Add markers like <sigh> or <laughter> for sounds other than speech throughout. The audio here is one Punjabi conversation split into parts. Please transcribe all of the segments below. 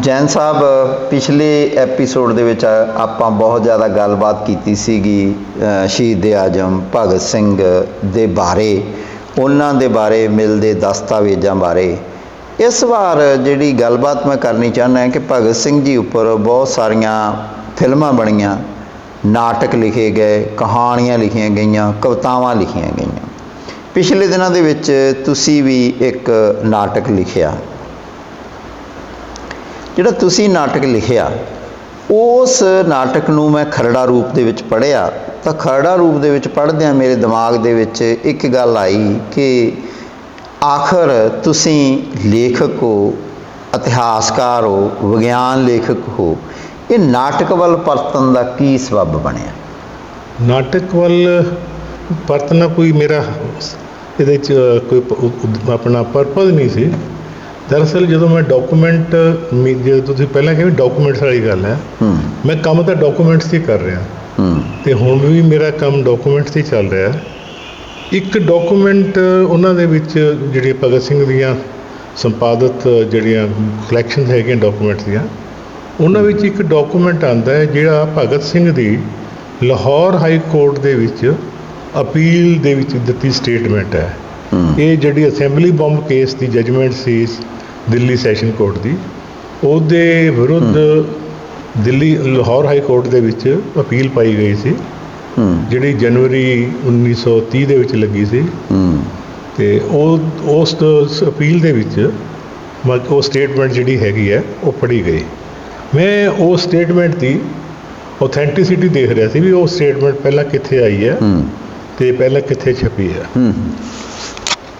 ਜੈਨ ਸਾਹਿਬ, ਪਿਛਲੇ ਐਪੀਸੋਡ ਦੇ ਵਿੱਚ ਆਪਾਂ ਬਹੁਤ ਜ਼ਿਆਦਾ ਗੱਲਬਾਤ ਕੀਤੀ ਸੀਗੀ, ਅਹ ਸ਼ਹੀਦ ਆਜਮ ਭਗਤ ਸਿੰਘ ਦੇ ਬਾਰੇ, ਉਹਨਾਂ ਦੇ ਬਾਰੇ ਮਿਲਦੇ ਦਸਤਾਵੇਜ਼ਾਂ ਬਾਰੇ। ਇਸ ਵਾਰ ਜਿਹੜੀ ਗੱਲਬਾਤ ਮੈਂ ਕਰਨੀ ਚਾਹੁੰਦਾ ਹਾਂ ਕਿ ਭਗਤ ਸਿੰਘ ਜੀ ਉੱਪਰ ਬਹੁਤ ਸਾਰੀਆਂ ਫਿਲਮਾਂ ਬਣੀਆਂ। ਨਾਟਕ ਲਿਖੇ ਗਏ, ਕਹਾਣੀਆਂ ਲਿਖੀਆਂ ਗਈਆਂ, ਕਵਿਤਾਵਾਂ ਲਿਖੀਆਂ ਗਈਆਂ। ਪਿਛਲੇ ਦਿਨਾਂ ਦੇ ਵਿੱਚ ਤੁਸੀਂ ਵੀ ਇੱਕ ਨਾਟਕ ਲਿਖਿਆ। ਜਿਹੜਾ ਤੁਸੀਂ ਨਾਟਕ ਲਿਖਿਆ, ਉਸ ਨਾਟਕ ਨੂੰ ਮੈਂ ਖਰੜਾ ਰੂਪ ਦੇ ਵਿੱਚ ਪੜ੍ਹਿਆ। ਤਾਂ ਖਰੜਾ ਰੂਪ ਦੇ ਵਿੱਚ ਪੜ੍ਹਦਿਆਂ ਮੇਰੇ ਦਿਮਾਗ ਦੇ ਵਿੱਚ ਇੱਕ ਗੱਲ ਆਈ ਕਿ ਆਖਰ ਤੁਸੀਂ ਲੇਖਕ ਹੋ, ਇਤਿਹਾਸਕਾਰ ਹੋ, ਵਿਗਿਆਨ ਲੇਖਕ ਹੋ, ਇਹ ਨਾਟਕ ਵੱਲ ਪਰਤਨ ਦਾ ਕੀ ਸਬਬ ਬਣਿਆ? ਨਾਟਕ ਵੱਲ ਪਰਤਨਾ ਕੋਈ ਮੇਰਾ, ਇਹਦੇ ਚ ਕੋਈ ਆਪਣਾ ਪਰਪਸ ਨਹੀਂ ਸੀ। ਦਰਅਸਲ ਜਦੋਂ ਮੈਂ ਡਾਕੂਮੈਂਟ ਜੇ ਤੁਸੀਂ ਪਹਿਲਾਂ ਕਿਹਾ ਵੀ ਡਾਕੂਮੈਂਟਸ ਵਾਲੀ ਗੱਲ ਹੈ ਮੈਂ ਕੰਮ ਤਾਂ ਡਾਕੂਮੈਂਟਸ ਹੀ ਕਰ ਰਿਹਾ। ਤੇ ਹੁਣ ਵੀ ਮੇਰਾ ਕੰਮ ਡਾਕੂਮੈਂਟਸ ਹੀ ਚੱਲ ਰਿਹਾ। ਇੱਕ ਡਾਕੂਮੈਂਟ ਉਹਨਾਂ ਦੇ ਵਿੱਚ ਜਿਹੜੀ ਭਗਤ ਸਿੰਘ ਦੀਆਂ ਸੰਪਾਦਿਤ ਜਿਹੜੀਆਂ ਕਲੈਕਸ਼ਨਸ ਹੈਗੀਆਂ ਡਾਕੂਮੈਂਟਸ ਦੀਆਂ ਉਹਨਾਂ ਵਿੱਚ ਇੱਕ ਡਾਕੂਮੈਂਟ ਆਂਦਾ ਹੈ ਜਿਹੜਾ ਭਗਤ ਸਿੰਘ ਦੀ ਲਾਹੌਰ ਹਾਈ ਕੋਰਟ ਦੇ ਵਿੱਚ ਅਪੀਲ ਦੇ ਵਿੱਚ ਦਿੱਤੀ ਸਟੇਟਮੈਂਟ ਹੂੰ। ਇਹ ਜਿਹੜੀ ਅਸੈਂਬਲੀ ਬੰਬ ਕੇਸ ਦੀ ਜਜਮੈਂਟ ਸੀ ਦਿੱਲੀ ਸੈਸ਼ਨ ਕੋਰਟ ਦੀ ਉਹਦੇ ਵਿਰੁੱਧ ਦਿੱਲੀ ਲਾਹੌਰ ਹਾਈ ਕੋਰਟ ਦੇ ਵਿੱਚ ਅਪੀਲ ਪਾਈ ਗਈ ਸੀ। ਜਿਹੜੀ ਜਨਵਰੀ 1930 ਦੇ ਵਿੱਚ ਲੱਗੀ ਸੀ। ਤੇ ਉਹ ਉਸ ਅਪੀਲ ਦੇ ਵਿੱਚ ਉਹ ਸਟੇਟਮੈਂਟ ਜਿਹੜੀ ਹੈਗੀ ਹੈ ਉਹ ਪੜ੍ਹੀ ਗਈ। ਮੈਂ ਉਹ ਸਟੇਟਮੈਂਟ ਦੀ ਆਥੈਂਟਿਸਿਟੀ ਦੇਖ ਰਿਹਾ ਸੀ ਵੀ ਉਹ ਸਟੇਟਮੈਂਟ ਪਹਿਲਾਂ ਕਿੱਥੇ ਆਈ ਹੈ ਤੇ ਪਹਿਲਾਂ ਕਿੱਥੇ ਛਪੀ ਹੂੰ।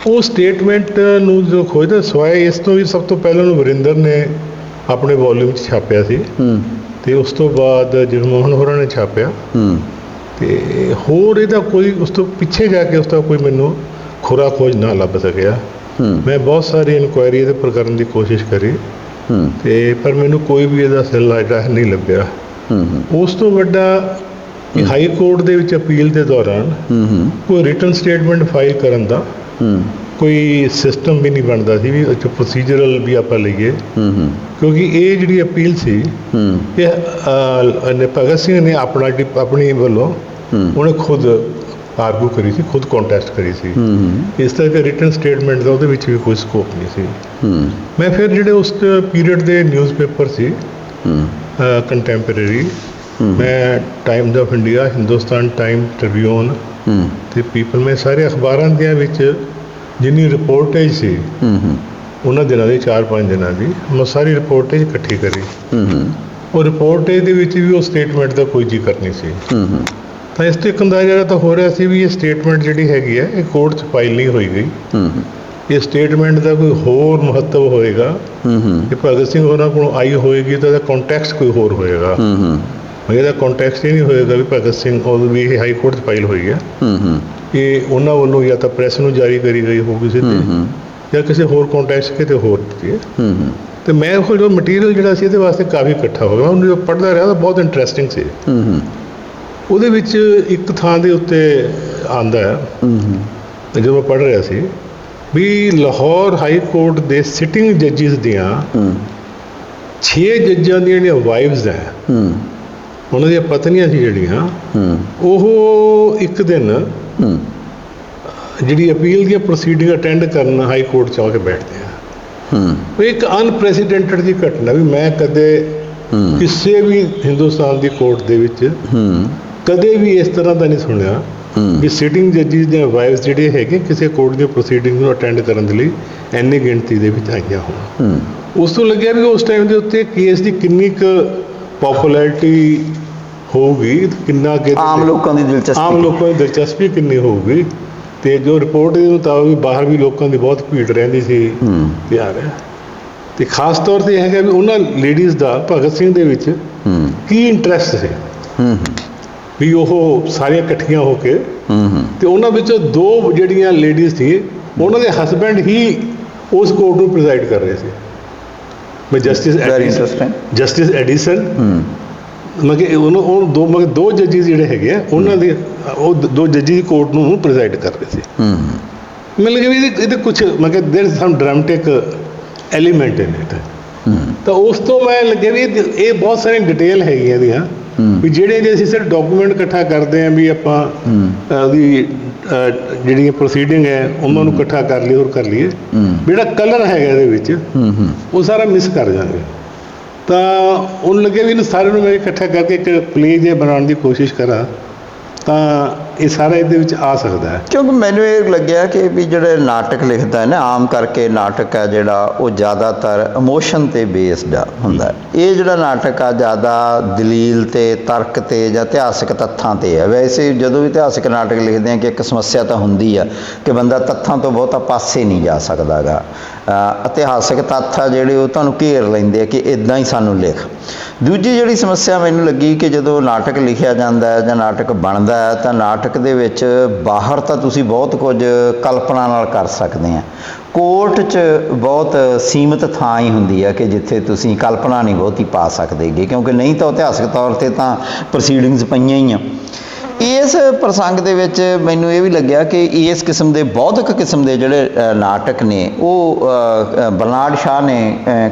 ਉਹ ਸਟੇਟਮੈਂਟ ਨੂੰ ਜੋ ਖੋਜਦਾ ਸਵਾਏ ਇਸ ਤੋਂ ਵੀ ਸਭ ਤੋਂ ਪਹਿਲਾਂ ਨੂੰ ਵਰਿੰਦਰ ਨੇ ਆਪਣੇ ਵੋਲਿਊਮ 'ਚ ਛਾਪਿਆ ਸੀ। ਹੂੰ। ਤੇ ਉਸ ਤੋਂ ਬਾਅਦ ਜਗਮੋਹਨ ਹੋਰਾਂ ਨੇ ਛਾਪਿਆ। ਹੂੰ। ਤੇ ਹੋਰ ਇਹਦਾ ਕੋਈ ਉਸ ਤੋਂ ਪਿੱਛੇ ਜਾ ਕੇ ਉਸ ਦਾ ਕੋਈ ਮੈਨੂੰ ਖੁਰਾ ਖੋਜ ਨਾ ਲੱਭ ਸਕਿਆ। ਹੂੰ। ਮੈਂ ਬਹੁਤ ਸਾਰੀ ਇਨਕੁਆਇਰੀ ਇਹਦੇ ਪਰ ਕਰਨ ਦੀ ਕੋਸ਼ਿਸ਼ ਕਰੀ। ਹੂੰ। ਤੇ ਪਰ ਮੈਨੂੰ ਕੋਈ ਵੀ ਇਹਦਾ ਸਿੱਲਾ ਜਿਹੜਾ ਨਹੀਂ ਲੱਭਿਆ। ਹੂੰ ਹੂੰ। ਉਸ ਤੋਂ ਵੱਡਾ ਹਾਈ ਕੋਰਟ ਦੇ ਵਿੱਚ ਅਪੀਲ ਦੇ ਦੌਰਾਨ ਹੂੰ ਹੂੰ। ਕੋਈ ਰਿਟਨ ਸਟੇਟਮੈਂਟ ਫਾਈਲ ਕਰਨ ਦਾ ਹੂੰ ਕੋਈ ਸਿਸਟਮ ਵੀ ਨਹੀਂ ਬਣਦਾ ਸੀ ਵੀ ਜੋ ਪ੍ਰੋਸੀਜਰਲ ਵੀ ਆਪਾਂ ਲਈਏ। ਹੂੰ ਹੂੰ ਕਿਉਂਕਿ ਇਹ ਜਿਹੜੀ ਅਪੀਲ ਸੀ ਹੂੰ ਇਹ ਨੇ ਭਗਤ ਸਿੰਘ ਨੇ ਆਪਣਾ ਆਪਣੀ ਵੱਲੋਂ ਉਹਨੇ ਖੁਦ ਆਰਗੂ ਕਰੀ ਸੀ, ਖੁਦ ਕੰਟੈਸਟ ਕਰੀ ਸੀ। ਇਸ ਤਰ੍ਹਾਂ ਦੇ ਰਿਟਨ ਸਟੇਟਮੈਂਟ ਦਾ ਉਹਦੇ ਵਿੱਚ ਵੀ ਕੋਈ ਸਕੋਪ ਨਹੀਂ ਸੀ। ਮੈਂ ਫਿਰ ਜਿਹੜੇ ਉਸ ਪੀਰੀਅਡ ਦੇ ਨਿਊਜ਼ਪੇਪਰ ਸੀ ਕੰਟੈਂਪਰੇਰੀ ਮੈਂ time of India Hindustan time Tribune ਤੇ ਪੀਪਲ ਮੈਂ ਸਾਰੇ ਅਖਬਾਰਾਂ ਦੇ ਵਿੱਚ ਜਿੰਨੀ ਰਿਪੋਰਟੇਜ ਸੀ ਉਹਨਾਂ ਦਿਨਾਂ ਦੀ 4-5 ਦਿਨਾਂ ਦੀ ਮੈਂ ਸਾਰੀ ਰਿਪੋਰਟੇਜ ਇਕੱਠੀ ਕਰੀ। ਉਹ ਰਿਪੋਰਟੇਜ ਦੇ ਵਿੱਚ ਵੀ ਉਹ ਸਟੇਟਮੈਂਟ ਦਾ ਕੋਈ ਜ਼ਿਕਰ ਨਹੀਂ ਸੀ। ਤਾਂ ਇਸ ਤੋਂ ਇੱਕ ਅੰਦਾਜ਼ਾ ਤਾਂ ਹੋ ਰਿਹਾ ਸੀ ਵੀ ਇਹ ਸਟੇਟਮੈਂਟ ਜਿਹੜੀ ਹੈਗੀ ਹੈ ਇਹ ਕੋਰਟ 'ਚ ਫਾਈਲ ਨਹੀਂ ਹੋਈ ਗਈ। ਇਹ ਸਟੇਟਮੈਂਟ ਦਾ ਕੋਈ ਹੋਰ ਮਹੱਤਵ ਹੋਏਗਾ ਹੂੰ ਹੂੰ। ਕਿ ਭਗਤ ਸਿੰਘ ਹੋਰਾਂ ਕੋਲੋਂ ਆਈ ਹੋਏਗੀ ਤਾਂ ਇਹਦਾ ਕੰਟੈਕਸਟ ਕੋਈ ਹੋਰ ਹੋਏਗਾ। ਹੂੰ ਹੂੰ। ਇਹਦਾ ਕੰਟੈਕਸਟ ਹੀ ਨਹੀਂ ਹੋਏਗਾ ਵੀ ਭਗਤ ਸਿੰਘ ਉਹ ਵੀ ਇਹ ਹਾਈ ਕੋਰਟ 'ਚ ਫਾਈਲ ਹੋਈ ਹੈ। ਹੂੰ ਹੂੰ। ਇਹ ਉਹਨਾਂ ਵੱਲੋਂ ਜਾਂ ਤਾਂ ਪ੍ਰੈਸ ਨੂੰ ਜਾਰੀ ਕਰੀ ਗਈ ਹੋਊਗੀ ਸਿੱਧੀ ਜਾਂ ਕਿਸੇ ਹੋਰ ਕੰਟੈਕਸਟ ਕਿਤੇ ਹੋਰ ਦਿੱਤੀ ਹੈ। ਹੂੰ ਹੂੰ। ਤੇ ਮੈਂ ਉਹ ਜੋ ਮਟੀਰੀਅਲ ਜਿਹੜਾ ਸੀ ਇਹਦੇ ਵਾਸਤੇ ਕਾਫੀ ਇਕੱਠਾ ਹੋ ਗਿਆ। ਉਹਨੂੰ ਜੋ ਪੜ੍ਹਦਾ ਰਿਹਾ ਤਾਂ ਬਹੁਤ ਇੰਟਰਸਟਿੰਗ ਸੀ। ਹੂੰ ਹੂੰ। ਉਹਦੇ ਵਿੱਚ ਇੱਕ ਥਾਂ ਦੇ ਉੱਤੇ ਆਂਦਾ ਹੈ। ਹੂੰ ਹੂੰ। ਜਦੋਂ ਮੈਂ ਪੜ੍ਹ ਰਿਹਾ ਸੀ ਵੀ ਲਾਹੌਰ ਹਾਈ ਕੋਰਟ ਦੇ ਸਿਟਿੰਗ ਜੱਜਿਸ ਦੀਆਂ ਹੂੰ। 6 ਜੱਜਾਂ ਦੀਆਂ ਜਿਹੜੀਆਂ ਵਾਈਫਸ ਹੈ ਹੂੰ। ਉਹਨਾਂ ਦੀਆਂ ਪਤਨੀਆਂ ਸੀ ਜਿਹੜੀਆਂ ਉਹ ਇੱਕ ਦਿਨ ਜਿਹੜੀ ਅਪੀਲ ਦੀਆਂ ਪ੍ਰੋਸੀਡਿੰਗ ਅਟੈਂਡ ਕਰਨ ਹਾਈ ਕੋਰਟ ਚ ਆ ਕੇ ਬੈਠਦੇ ਆ। ਹੂੰ। ਇੱਕ ਅਨਪ੍ਰੈਸੀਡੈਂਟਡ ਦੀ ਘਟਨਾ ਵੀ ਮੈਂ ਕਦੇ ਹੂੰ। ਕਿਸੇ ਵੀ ਹਿੰਦੁਸਤਾਨ ਦੀ ਕੋਰਟ ਦੇ ਵਿੱਚ ਹੂੰ। ਕਦੇ ਵੀ ਇਸ ਤਰ੍ਹਾਂ ਦਾ ਨਹੀਂ ਸੁਣਿਆ ਵੀ ਸਿਟਿੰਗ ਜੱਜਿਸ ਦੀਆਂ ਵਾਈਫਸ ਜਿਹੜੇ ਹੈਗੇ ਕਿਸੇ ਕੋਰਟ ਦੀਆਂ ਪ੍ਰੋਸੀਡਿੰਗ ਨੂੰ ਅਟੈਂਡ ਕਰਨ ਦੇ ਲਈ ਇੰਨੀ ਗਿਣਤੀ ਦੇ ਵਿੱਚ ਆਈਆਂ ਹੋਣ। ਹੂੰ। ਉਸ ਤੋਂ ਲੱਗਿਆ ਵੀ ਉਸ ਟਾਈਮ ਦੇ ਉੱਤੇ ਕੇਸ ਦੀ ਕਿੰਨੀ ਕੁ ਪਪੂਲੈਰਿਟੀ ਹੋਊਗੀ ਕਿੰਨਾ ਕਿ ਆਮ ਲੋਕਾਂ ਦੀ ਆਮ ਦਿਲਚਸਪੀ ਲੋਕਾਂ ਦੀ ਦਿਲਚਸਪੀ ਕਿੰਨੀ ਹੋਊਗੀ? ਤੇ ਜੋ ਰਿਪੋਰਟ ਦੇ ਮੁਤਾਬਕ ਵੀ ਬਾਹਰ ਵੀ ਲੋਕਾਂ ਦੀ ਬਹੁਤ ਭੀੜ ਰਹਿੰਦੀ ਸੀ ਤੇ ਆ ਰਿਹਾ। ਤੇ ਖਾਸ ਤੌਰ ਤੇ ਹੈਗਾ ਵੀ ਉਹਨਾਂ ਲੇਡੀਜ਼ ਦਾ ਭਗਤ ਸਿੰਘ ਦੇ ਵਿੱਚ ਕੀ ਇੰਟਰਸਟ ਸੀ? ਵੀ ਉਹ ਸਾਰੀਆਂ ਇਕੱਠੀਆਂ ਹੋ ਕੇ ਤੇ ਉਹਨਾਂ ਵਿੱਚੋਂ ਦੋ ਜਿਹੜੀਆਂ ਲੇਡੀਜ਼ ਸੀ ਉਹਨਾਂ ਦੇ ਹਸਬੰਡ ਹੀ ਉਸ ਕੋਰਟ ਨੂੰ ਪ੍ਰੈਜ਼ਾਈਡ ਕਰ ਰਹੇ ਸੀ। ਮੈਂ justice very interesting justice Edison ਹੂੰ ਮਗੇ ਉਹਨੂੰ ਉਹ ਦੋ ਮਗੇ ਦੋ ਜੱਜਿਸ ਜਿਹੜੇ ਹੈਗੇ ਆ ਉਹਨਾਂ ਦੇ ਉਹ ਦ- ਦੋ ਜੱਜੀ ਕੋਰਟ ਨੂੰ ਪ੍ਰੈਜ਼ਾਈਡ ਕਰ ਰਹੇ ਸੀ ਹੂੰ ਮੈਨੂੰ ਲੱਗਿਆ ਵੀ ਇਹਦੇ ਇਹਦੇ ਕੁਝ ਮਗੇ there is some dramatic element in it ਹੂੰ ਤਾਂ ਉਸ ਤੋਂ ਮੈਂ ਲੱਗਿਆ ਵੀ ਇਹ ਇਹ ਬਹੁਤ ਸਾਰੀਆਂ ਡਿਟੇਲ ਹੈਗੀਆਂ ਇਹਦੀਆਂ ਹੂੰ। ਵੀ ਜਿਹੜੇ ਜੇ ਅਸੀਂ ਸਿਰ ਡਾਕੂਮੈਂਟ ਇਕੱਠਾ ਕਰਦੇ ਆਂ ਵੀ ਆਪਾਂ ਉਹਦੀ ਜਿਹੜੀਆਂ ਪ੍ਰੋਸੀਡਿੰਗ ਹੈ ਉਹਨਾਂ ਨੂੰ ਇਕੱਠਾ ਕਰ ਲਈਏ ਹੋਰ ਕਰ ਲਈਏ। ਜਿਹੜਾ ਕਲਰ ਹੈਗਾ ਇਹਦੇ ਵਿੱਚ ਉਹ ਸਾਰਾ ਮਿਸ ਕਰ ਜਾਂਗੇ ਤਾਂ ਉਹਨੂੰ ਲੱਗੇ ਵੀ ਇਹਨੂੰ ਸਾਰੇ ਨੂੰ ਮੈਂ ਇਕੱਠਾ ਕਰਕੇ ਇੱਕ ਪਲੇ ਜਿਹਾ ਬਣਾਉਣ ਦੀ ਕੋਸ਼ਿਸ਼ ਕਰਾਂ ਤਾਂ ਇਹ ਸਾਰਾ ਇਹਦੇ ਵਿੱਚ ਆ ਸਕਦਾ ਹੈ। ਕਿਉਂਕਿ ਮੈਨੂੰ ਇਹ ਲੱਗਿਆ ਕਿ ਵੀ ਜਿਹੜੇ ਨਾਟਕ ਲਿਖਦਾ ਹੈ ਨਾ, ਆਮ ਕਰਕੇ ਨਾਟਕ ਹੈ ਜਿਹੜਾ ਉਹ ਜ਼ਿਆਦਾਤਰ ਇਮੋਸ਼ਨ ਤੇ ਬੇਸਡ ਹੁੰਦਾ ਇਹ ਜਿਹੜਾ ਨਾਟਕ ਆ, ਜ਼ਿਆਦਾ ਦਲੀਲ ਤੇ ਤਰਕ ਤੇ ਜਾਂ ਇਤਿਹਾਸਕ ਤੱਥਾਂ ਤੇ ਹੈ। ਵੈਸੇ ਜਦੋਂ ਵੀ ਇਤਿਹਾਸਕ ਨਾਟਕ ਲਿਖਦੇ ਆ ਕਿ ਇੱਕ ਸਮੱਸਿਆ ਤਾਂ ਹੁੰਦੀ ਆ ਕਿ ਬੰਦਾ ਤੱਥਾਂ ਤੋਂ ਬਹੁਤਾ ਪਾਸੇ ਨਹੀਂ ਜਾ ਸਕਦਾਗਾ। ਇਤਿਹਾਸਕ ਤੱਥ ਆ ਜਿਹੜੇ ਉਹ ਤੁਹਾਨੂੰ ਘੇਰ ਲੈਂਦੇ ਆ ਕਿ ਇਦਾਂ ਹੀ ਸਾਨੂੰ ਲਿਖ। ਦੂਜੀ ਜਿਹੜੀ ਸਮੱਸਿਆ ਮੈਨੂੰ ਲੱਗੀ ਕਿ ਜਦੋਂ ਨਾਟਕ ਲਿਖਿਆ ਜਾਂਦਾ ਹੈ ਜਾਂ ਨਾਟਕ ਬਣਦਾ ਹੈ ਤਾਂ ਨਾਟਕ ਦੇ ਵਿੱਚ ਬਾਹਰ ਤਾਂ ਤੁਸੀਂ ਬਹੁਤ ਕੁਝ ਕਲਪਨਾ ਨਾਲ ਕਰ ਸਕਦੇ ਆ। ਕੋਰਟ 'ਚ ਬਹੁਤ ਸੀਮਿਤ ਥਾਂ ਹੀ ਹੁੰਦੀ ਹੈ ਕਿ ਜਿੱਥੇ ਤੁਸੀਂ ਕਲਪਨਾ ਨਹੀਂ ਬਹੁਤੀ ਪਾ ਸਕਦੇਗੇ ਕਿਉਂਕਿ ਨਹੀਂ ਤਾਂ ਇਤਿਹਾਸਕ ਤੌਰ ਤੇ ਤਾਂ ਪ੍ਰੋਸੀਡਿੰਗਸ ਪਈਆਂ ਹੀ ਆ। ਇਸ ਪ੍ਰਸੰਗ ਦੇ ਵਿੱਚ ਮੈਨੂੰ ਇਹ ਵੀ ਲੱਗਿਆ ਕਿ ਇਸ ਕਿਸਮ ਦੇ ਬੌਧਿਕ ਕਿਸਮ ਦੇ ਜਿਹੜੇ ਨਾਟਕ ਨੇ ਉਹ ਅ, ਬਰਨਾਰਡ ਸ਼ਾਹ ਨੇ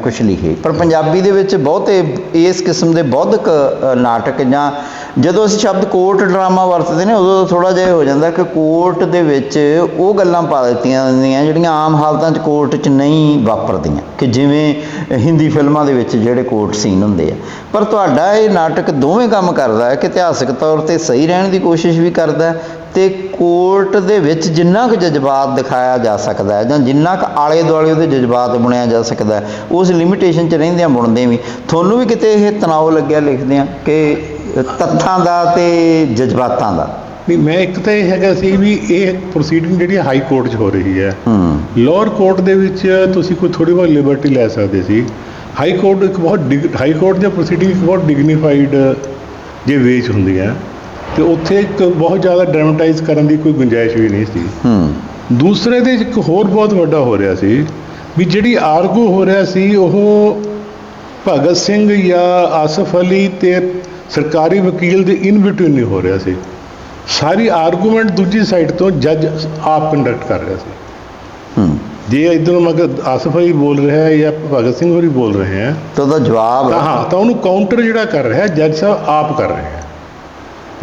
ਕੁਝ ਲਿਖੇ। ਪਰ ਪੰਜਾਬੀ ਦੇ ਵਿੱਚ ਬਹੁਤੇ ਇਸ ਕਿਸਮ ਦੇ ਬੌਧਿਕ ਨਾਟਕ ਜਾਂ ਜਦੋਂ ਅਸੀਂ ਸ਼ਬਦ ਕੋਰਟ ਡਰਾਮਾ ਵਰਤਦੇ ਨੇ ਉਦੋਂ ਥੋੜਾ ਜਿਹਾ ਹੋ ਜਾਂਦਾ ਕਿ ਕੋਰਟ ਦੇ ਵਿੱਚ ਉਹ ਗੱਲਾਂ ਪਾ ਦਿੱਤੀਆਂ ਜਾਂਦੀਆਂ ਜਿਹੜੀਆਂ ਆਮ ਹਾਲਤਾਂ 'ਚ ਕੋਰਟ 'ਚ ਨਹੀਂ ਵਾਪਰਦੀਆਂ ਕਿ ਜਿਵੇਂ ਹਿੰਦੀ ਫਿਲਮਾਂ ਦੇ ਵਿੱਚ ਜਿਹੜੇ ਕੋਰਟ ਸੀਨ ਹੁੰਦੇ ਆ। ਪਰ ਤੁਹਾਡਾ ਇਹ ਨਾਟਕ ਦੋਵੇਂ ਕੰਮ ਕਰਦਾ ਹੈ ਕਿ ਇਤਿਹਾਸਕ ਤੌਰ ਤੇ ਸਹੀ ਰਹਿਣ ਦੀ ਕੋਸ਼ਿਸ਼ ਵੀ ਕਰਦਾ ਤੇ ਕੋਰਟ ਦੇ ਵਿੱਚ ਜਿੰਨਾ ਕੁ ਜਜ਼ਬਾਤ ਦਿਖਾਇਆ ਜਾ ਸਕਦਾ ਹੈ ਜਾਂ ਜਿੰਨਾ ਕੁ ਆਲੇ ਦੁਆਲੇ ਉਹਦੇ ਜਜ਼ਬਾਤ ਬੁਣਿਆ ਜਾ ਸਕਦਾ ਉਸ ਲਿਮਿਟੇਸ਼ਨ 'ਚ ਰਹਿੰਦਿਆਂ ਬੁਣਦੇ ਵੀ। ਤੁਹਾਨੂੰ ਵੀ ਕਿਤੇ ਇਹ ਤਣਾਅ ਲੱਗਿਆ ਲਿਖਦਿਆਂ ਕਿ ਤੱਥਾਂ ਦਾ ਤੇ ਜਜ਼ਬਾਤਾਂ ਦਾ? ਨਹੀਂ ਮੈਂ ਇੱਕ ਤਾਂ ਇਹ ਹੈਗਾ ਸੀ ਵੀ ਇਹ ਪ੍ਰੋਸੀਡਿੰਗ ਜਿਹੜੀ ਹਾਈ ਕੋਰਟ 'ਚ ਹੋ ਰਹੀ ਹੈ। ਲੋਅਰ ਕੋਰਟ ਦੇ ਵਿੱਚ ਤੁਸੀਂ ਕੋਈ ਥੋੜੀ ਬਹੁਤ ਲਿਬਰਟੀ ਲੈ ਸਕਦੇ ਸੀ। ਹਾਈ ਕੋਰਟ ਇੱਕ ਬਹੁਤ ਹਾਈ ਕੋਰਟ ਦੀ ਪ੍ਰੋਸੀਡਿੰਗ ਇੱਕ ਬਹੁਤ ਡਿਗਨੀਫਾਈਡ ਜੇ ਵੇਚ ਹੁੰਦੀ ਹੈ। ਤੇ ਉੱਥੇ ਇੱਕ ਬਹੁਤ ਜ਼ਿਆਦਾ ਡਰਾਮਟਾਈਜ਼ ਕਰਨ ਦੀ ਕੋਈ ਗੁੰਜਾਇਸ਼ ਵੀ ਨਹੀਂ ਸੀ। ਹੂੰ। ਦੂਸਰੇ ਦੇ ਇੱਕ ਹੋਰ ਬਹੁਤ ਵੱਡਾ ਹੋ ਰਿਹਾ ਸੀ ਵੀ ਜਿਹੜੀ ਆਰਗੂ ਹੋ ਰਿਹਾ ਸੀ ਉਹ ਭਗਤ ਸਿੰਘ ਜਾਂ ਆਸਫ ਅਲੀ ਤੇ ਸਰਕਾਰੀ ਵਕੀਲ ਦੇ ਇਨ ਬਿਟਵੀਨ ਨਹੀਂ ਹੋ ਰਿਹਾ ਸੀ। ਸਾਰੀ ਆਰਗੂਮੈਂਟ ਦੂਜੀ ਸਾਈਡ ਤੋਂ ਜੱਜ ਆਪ ਕੰਡਕਟ ਕਰ ਰਿਹਾ ਸੀ। ਹੂੰ। ਜੇ ਇਧਰੋਂ ਮਗਰ ਆਸਫ ਅਲੀ ਬੋਲ ਰਿਹਾ ਹੈ ਜਾਂ ਭਗਤ ਸਿੰਘ ਹੋਰੀ ਬੋਲ ਰਹੇ ਹੈ ਤੇ ਉਹਦਾ ਜਵਾਬ ਹਾਂ ਤਾਂ ਉਹਨੂੰ ਕਾਊਂਟਰ ਜਿਹੜਾ ਕਰ ਰਿਹਾ ਜੱਜ ਸਾਹਿਬ ਆਪ ਕਰ ਰਹੇ ਹੈ।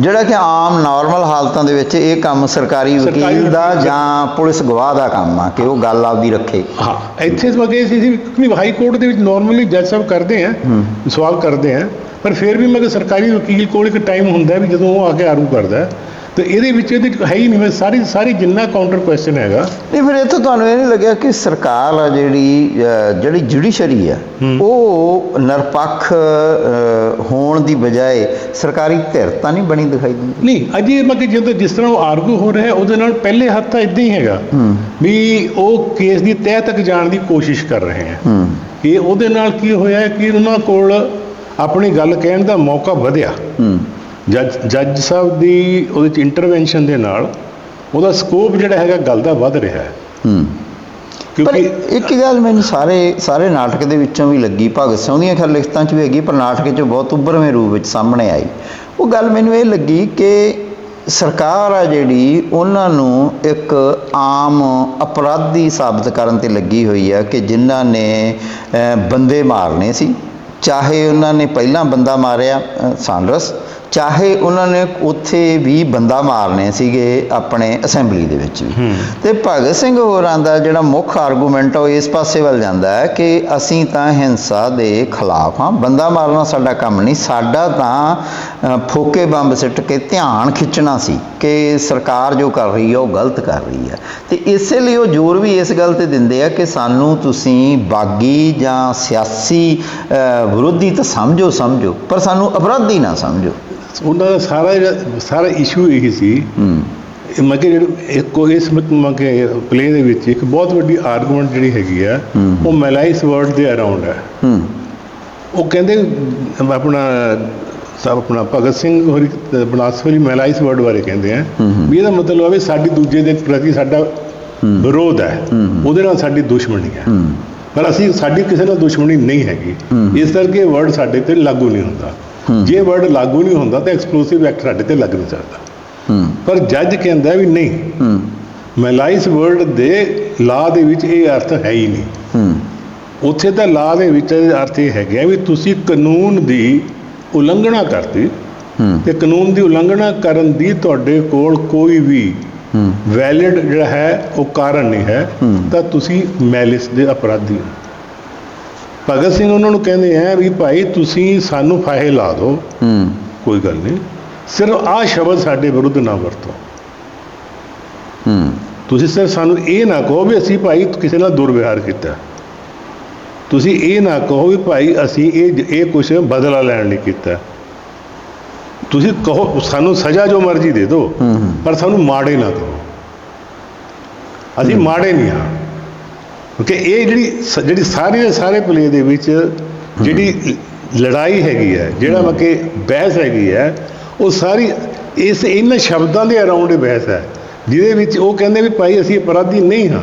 ਜਿਹੜਾ ਕਿ ਆਮ ਨਾਰਮਲ ਹਾਲਤਾਂ ਦੇ ਵਿੱਚ ਇਹ ਕੰਮ ਸਰਕਾਰੀ ਵਕੀਲ ਦਾ ਜਾਂ ਪੁਲਿਸ ਗਵਾਹ ਦਾ ਕੰਮ ਆ ਕਿ ਉਹ ਗੱਲ ਆਪਦੀ ਰੱਖੇ ਹਾਂ ਇੱਥੇ ਮਗੇ ਸੀ ਕਿ ਹਾਈ ਕੋਰਟ ਦੇ ਵਿੱਚ ਨਾਰਮਲੀ ਜੱਜ ਸਾਹਿਬ ਕਰਦੇ ਆ। ਸਵਾਲ ਕਰਦੇ ਆ ਪਰ ਫਿਰ ਵੀ ਮਗਰ ਸਰਕਾਰੀ ਵਕੀਲ ਕੋਲ ਇੱਕ ਟਾਈਮ ਹੁੰਦਾ ਵੀ ਜਦੋਂ ਉਹ ਆ ਕੇ ਆਰੂ ਕਰਦਾ ਹੈ। ਤੇ ਇਹਦੇ ਵਿੱਚ ਇਹਦੇ ਹੈ ਹੀ ਨਹੀਂ ਮੈਂ ਸਾਰੀ ਸਾਰੀ ਜਿੰਨਾ ਕਾਊਂਟਰ ਕੁਐਸਚਨ ਹੈਗਾ। ਨਹੀਂ ਫਿਰ ਇੱਥੇ ਤੁਹਾਨੂੰ ਇਹ ਨਹੀਂ ਲੱਗਿਆ ਕਿ ਸਰਕਾਰ ਆ ਜਿਹੜੀ ਜਿਹੜੀ ਜੁਡੀਸ਼ਰੀ ਆ। ਉਹ ਨਿਰਪੱਖ ਹੋਣ ਦੀ ਬਜਾਏ ਸਰਕਾਰੀ ਧਿਰ ਤਾਂ ਨਹੀਂ ਬਣੀ ਦਿਖਾਈ ਦਿੰਦੀ? ਨਹੀਂ ਅਜੇ ਮਗੇ ਜਦੋਂ ਜਿਸ ਤਰ੍ਹਾਂ ਉਹ ਆਰਗੂ ਹੋ ਰਿਹਾ ਉਹਦੇ ਨਾਲ ਪਹਿਲੇ ਹੱਥ ਤਾਂ ਇਦਾਂ ਹੀ ਹੈਗਾ ਵੀ ਉਹ ਕੇਸ ਦੀ ਤਹਿ ਤੱਕ ਜਾਣ ਦੀ ਕੋਸ਼ਿਸ਼ ਕਰ ਰਹੇ ਹੂੰ। ਕਿ ਉਹਦੇ ਨਾਲ ਕੀ ਹੋਇਆ ਕਿ ਉਹਨਾਂ ਕੋਲ ਆਪਣੀ ਗੱਲ ਕਹਿਣ ਦਾ ਮੌਕਾ ਵਧਿਆ। ਹੂੰ। ਜੱਜ ਜੱਜ ਸਾਹਿਬ ਦੀ ਉਹਦੇ ਚ ਇੰਟਰਵੈਂਸ਼ਨ ਦੇ ਨਾਲ ਉਹਦਾ ਸਕੋਪ ਜਿਹੜਾ ਹੈਗਾ ਗੱਲ ਦਾ ਵੱਧ ਰਿਹਾ ਹੈ। ਹੂੰ। ਕਿਉਂਕਿ ਇੱਕ ਗੱਲ ਮੈਨੂੰ ਸਾਰੇ ਸਾਰੇ ਨਾਟਕ ਦੇ ਵਿੱਚੋਂ ਵੀ ਲੱਗੀ ਭਗਤ ਸਿੰਘ ਦੀਆਂ ਖੈਰ ਲਿਖਤਾਂ 'ਚ ਵੀ ਹੈਗੀ ਪਰ ਨਾਟਕ 'ਚ ਬਹੁਤ ਉੱਭਰਵੇਂ ਰੂਪ ਵਿੱਚ ਸਾਹਮਣੇ ਆਈ। ਉਹ ਗੱਲ ਮੈਨੂੰ ਇਹ ਲੱਗੀ ਕਿ ਸਰਕਾਰ ਆ ਜਿਹੜੀ ਉਹਨਾਂ ਨੂੰ ਇੱਕ ਆਮ ਅਪਰਾਧੀ ਸਾਬਤ ਕਰਨ ਤੇ ਲੱਗੀ ਹੋਈ ਆ ਕਿ ਜਿਨ੍ਹਾਂ ਨੇ ਬੰਦੇ ਮਾਰਨੇ ਸੀ। ਚਾਹੇ ਉਹਨਾਂ ਨੇ ਪਹਿਲਾਂ ਬੰਦਾ ਮਾਰਿਆ ਸਾਂਡਰਸ ਚਾਹੇ ਉਹਨਾਂ ਨੇ ਉੱਥੇ ਵੀ ਬੰਦਾ ਮਾਰਨੇ ਸੀਗੇ ਆਪਣੇ ਅਸੈਂਬਲੀ ਦੇ ਵਿੱਚ ਵੀ। ਤੇ ਭਗਤ ਸਿੰਘ ਹੋਰਾਂ ਦਾ ਜਿਹੜਾ ਮੁੱਖ ਆਰਗੂਮੈਂਟ ਉਹ ਇਸ ਪਾਸੇ ਵੱਲ ਜਾਂਦਾ ਹੈ ਕਿ ਅਸੀਂ ਤਾਂ ਹਿੰਸਾ ਦੇ ਖਿਲਾਫ ਹਾਂ ਬੰਦਾ ਮਾਰਨਾ ਸਾਡਾ ਕੰਮ ਨਹੀਂ ਸਾਡਾ ਤਾਂ ਫੋਕੇ ਬੰਬ ਸਿੱਟ ਕੇ ਧਿਆਨ ਖਿੱਚਣਾ ਸੀ ਕਿ ਸਰਕਾਰ ਜੋ ਕਰ ਰਹੀ ਹੈ ਉਹ ਗਲਤ ਕਰ ਰਹੀ ਹੈ ਤੇ ਇਸੇ ਲਈ ਉਹ ਜ਼ੋਰ ਵੀ ਇਸ ਗੱਲ ਤੇ ਦਿੰਦੇ ਆ ਕਿ ਸਾਨੂੰ ਤੁਸੀਂ ਬਾਗੀ ਜਾਂ ਸਿਆਸੀ ਵਿਰੋਧੀ ਤਾਂ ਸਮਝੋ ਸਮਝੋ ਪਰ ਸਾਨੂੰ ਅਪਰਾਧੀ ਨਾ ਸਮਝੋ। ਉਹਨਾਂ ਦਾ ਸਾਰਾ ਜਿਹੜਾ ਸਾਰਾ ਇਸ਼ੂ ਇਹੀ ਸੀ ਹੂੰ ਮਗੇ ਜਿਹੜੇ ਇੱਕ ਉਹ ਇਸ ਮਗੇ ਪਲੇ ਦੇ ਵਿੱਚ ਇੱਕ ਬਹੁਤ ਵੱਡੀ ਆਰਗੂਮੈਂਟ ਜਿਹੜੀ ਹੈਗੀ ਆ। ਉਹ ਮੈਲਾਈਸ ਵਰਡ ਦੇ ਅਰਾਊਂਡ ਹੈ ਉਹ ਕਹਿੰਦੇ ਆਪਣਾ ਸਭ ਆਪਣਾ ਭਗਤ ਸਿੰਘ ਹੋਰੀ ਬਨਾਸਵਲੀ ਮੈਲਾਈਸ ਵਰਡ ਬਾਰੇ ਕਹਿੰਦੇ ਆ। ਵੀ ਇਹਦਾ ਮਤਲਬ ਹੈ ਵੀ ਸਾਡੀ ਦੂਜੇ ਦੇ ਪ੍ਰਤੀ ਸਾਡਾ। ਵਿਰੋਧ ਹੈ। ਉਹਦੇ ਨਾਲ ਸਾਡੀ ਦੁਸ਼ਮਣੀ ਹੈ ਪਰ ਅਸੀਂ ਸਾਡੀ ਕਿਸੇ ਨਾਲ ਦੁਸ਼ਮਣੀ ਨਹੀਂ ਹੈਗੀ। ਇਸ ਕਰਕੇ ਵਰਡ ਸਾਡੇ ਤੇ ਲਾਗੂ ਨਹੀਂ ਹੁੰਦਾ। ਜੇ ਵਰਡ ਲਾਗੂ ਨਹੀਂ ਹੁੰਦਾ ਤਾਂ ਐਕਸਕਲੂਸਿਵ ਐਕਟ ਸਾਡੇ ਤੇ ਲੱਗ ਨਹੀਂ ਸਕਦਾ। ਪਰ ਜੱਜ ਕਹਿੰਦਾ ਵੀ ਨਹੀਂ। ਮੈਲਾਈਸ ਵਰਡ ਦੇ ਲਾ ਦੇ ਵਿੱਚ ਇਹ ਅਰਥ ਹੈ ਹੀ ਨਹੀਂ। ਉੱਥੇ ਤਾਂ ਲਾ ਦੇ ਵਿੱਚ ਅਰਥ ਇਹ ਹੈਗਾ ਵੀ ਤੁਸੀਂ ਕਾਨੂੰਨ ਦੀ ਉਲੰਘਣਾ ਕਰਤੀ ਤੇ ਕਾਨੂੰਨ ਦੀ ਉਲੰਘਣਾ ਕਰਨ ਦੀ ਤੁਹਾਡੇ ਕੋਲ ਕੋਈ ਵੀ ਵੈਲਿਡ ਜਿਹੜਾ ਹੈ ਉਹ ਕਾਰਨ ਨਹੀਂ ਹੂੰ। ਤਾਂ ਤੁਸੀਂ ਮੈਲਿਸ ਦੇ ਅਪਰਾਧੀ ਹੋ। ਭਗਤ ਸਿੰਘ ਉਹਨਾਂ ਨੂੰ ਕਹਿੰਦੇ ਆ ਵੀ ਭਾਈ ਤੁਸੀਂ ਸਾਨੂੰ ਫਾਹੇ ਲਾ ਦਿਓ। ਹੂੰ। ਕੋਈ ਗੱਲ ਨਹੀਂ। ਸਿਰਫ ਆਹ ਸ਼ਬਦ ਸਾਡੇ ਵਿਰੁੱਧ ਨਾ ਵਰਤੋ। ਹੂੰ। ਤੁਸੀਂ ਸਿਰਫ ਸਾਨੂੰ ਇਹ ਨਾ ਕਹੋ ਵੀ ਅਸੀਂ ਭਾਈ ਕਿਸੇ ਨਾਲ ਦੁਰਵਿਹਾਰ ਕੀਤਾ। ਤੁਸੀਂ ਇਹ ਨਾ ਕਹੋ ਵੀ ਭਾਈ ਅਸੀਂ ਇਹ ਇਹ ਕੁਝ ਬਦਲਾ ਲੈਣ ਲਈ ਕੀਤਾ। ਤੁਸੀਂ ਕਹੋ ਸਾਨੂੰ ਸਜ਼ਾ ਜੋ ਮਰਜ਼ੀ ਦੇ ਦਿਓ। ਪਰ ਸਾਨੂੰ ਮਾੜੇ ਨਾ ਕਹੋ। ਅਸੀਂ ਮਾੜੇ ਨਹੀਂ ਹਾਂ। ਕਿਉਂਕਿ ਇਹ ਜਿਹੜੀ ਜਿਹੜੀ ਸਾਰੀ ਦੇ ਸਾਰੇ ਪਲੇ ਦੇ ਵਿੱਚ ਜਿਹੜੀ ਲੜਾਈ ਹੈਗੀ ਹੈ ਜਿਹੜਾ ਵਾ ਕਿ ਬਹਿਸ ਹੈਗੀ ਹੈ ਉਹ ਸਾਰੀ ਇਸ ਇਹਨਾਂ ਸ਼ਬਦਾਂ ਦੇ ਅਰਾਊਂਡ ਬਹਿਸ ਹੈ ਜਿਹਦੇ ਵਿੱਚ ਉਹ ਕਹਿੰਦੇ ਵੀ ਭਾਈ ਅਸੀਂ ਅਪਰਾਧੀ ਨਹੀਂ ਹਾਂ।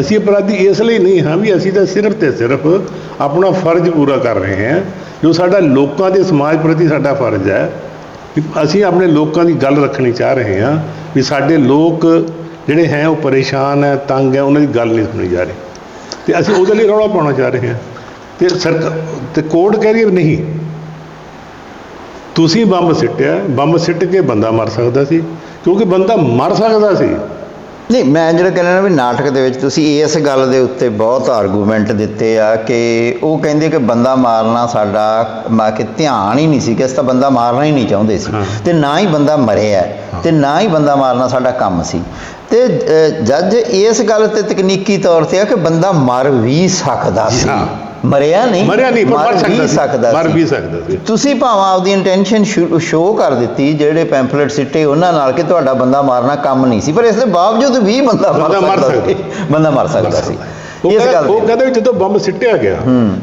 ਅਸੀਂ ਅਪਰਾਧੀ ਇਸ ਲਈ ਨਹੀਂ ਹਾਂ ਵੀ ਅਸੀਂ ਤਾਂ ਸਿਰਫ ਤੇ ਸਿਰਫ ਆਪਣਾ ਫਰਜ਼ ਪੂਰਾ ਕਰ ਰਹੇ ਹਾਂ ਜੋ ਸਾਡਾ ਲੋਕਾਂ ਦੇ ਸਮਾਜ ਪ੍ਰਤੀ ਸਾਡਾ ਫਰਜ਼ ਹੈ। ਅਸੀਂ ਆਪਣੇ ਲੋਕਾਂ ਦੀ ਗੱਲ ਰੱਖਣੀ ਚਾਹ ਰਹੇ ਹਾਂ ਵੀ ਸਾਡੇ ਲੋਕ ਜਿਹੜੇ ਹੈ ਉਹ ਪਰੇਸ਼ਾਨ ਹੈ ਤੰਗ ਹੈ ਉਹਨਾਂ ਦੀ ਗੱਲ ਨਹੀਂ ਸੁਣੀ ਜਾ ਰਹੀ। ਤੇ ਅਸੀਂ ਉਹਦੇ ਲਈ ਰੌਲਾ ਪਾਉਣਾ ਚਾਹ ਰਹੇ ਹਾਂ। ਤੇ ਸਰਕਾਰ ਤੇ ਕੋਰਟ ਕਹਿ ਰਹੀ ਹੈ ਨਹੀਂ। ਤੁਸੀਂ ਬੰਬ ਸਿੱਟਿਆ, ਬੰਬ ਸਿੱਟ ਕੇ ਬੰਦਾ ਮਰ ਸਕਦਾ ਸੀ। ਕਿਉਂਕਿ ਬੰਦਾ ਮਰ ਸਕਦਾ ਸੀ। ਨਹੀਂ ਮੈਂ ਜਿਹੜਾ ਕਹਿੰਦਾ ਨਾ ਵੀ ਨਾਟਕ ਦੇ ਵਿੱਚ ਤੁਸੀਂ ਇਸ ਗੱਲ ਦੇ ਉੱਤੇ ਬਹੁਤ ਆਰਗੂਮੈਂਟ ਦਿੱਤੇ ਆ ਕਿ ਉਹ ਕਹਿੰਦੇ ਕਿ ਬੰਦਾ ਮਾਰਨਾ ਸਾਡਾ ਮਾ ਕਿ ਧਿਆਨ ਹੀ ਨਹੀਂ ਸੀ ਕਿ ਅਸੀਂ ਤਾਂ ਬੰਦਾ ਮਾਰਨਾ ਹੀ ਨਹੀਂ ਚਾਹੁੰਦੇ ਸੀ। ਤੇ ਨਾ ਹੀ ਬੰਦਾ ਮਰਿਆ। ਤੇ ਨਾ ਹੀ ਬੰਦਾ ਮਾਰਨਾ ਸਾਡਾ ਕੰਮ ਸੀ ਤੇ ਜੱਜ ਇਸ ਗੱਲ ਤੇ ਤਕਨੀਕੀ ਤੌਰ ਤੇ ਆ ਕਿ ਬੰਦਾ ਮਰ ਵੀ ਸਕਦਾ ਸੀ। ਮਰਿਆ ਨਹੀਂ ਮਰਿਆ ਨਹੀਂ ਪਰ ਮਰ ਵੀ ਸਕਦਾ ਸੀ ਮਰ। ਵੀ ਸਕਦਾ ਸੀ ਤੁਸੀਂ ਭਾਵੇਂ ਆਪਦੀ ਇੰਟੈਂਸ਼ਨ ਸ਼ੋਅ ਕਰ ਦਿੱਤੀ ਜਿਹੜੇ ਪੈਂਫਲੇਟ ਸਿੱਟੇ ਉਹਨਾਂ ਨਾਲ ਕਿ ਤੁਹਾਡਾ ਬੰਦਾ ਮਾਰਨਾ ਕੰਮ ਨਹੀਂ ਸੀ ਪਰ ਇਸ ਦੇ ਬਾਵਜੂਦ ਵੀ ਬੰਦਾ ਮਰ ਸਕਦਾ ਸੀ। ਬੰਦਾ ਮਰ ਸਕਦਾ ਸੀ ਇਸ ਗੱਲ ਉਹ ਕਹਿੰਦਾ ਜਦੋਂ ਬੰਬ ਸਿੱਟਿਆ ਗਿਆ।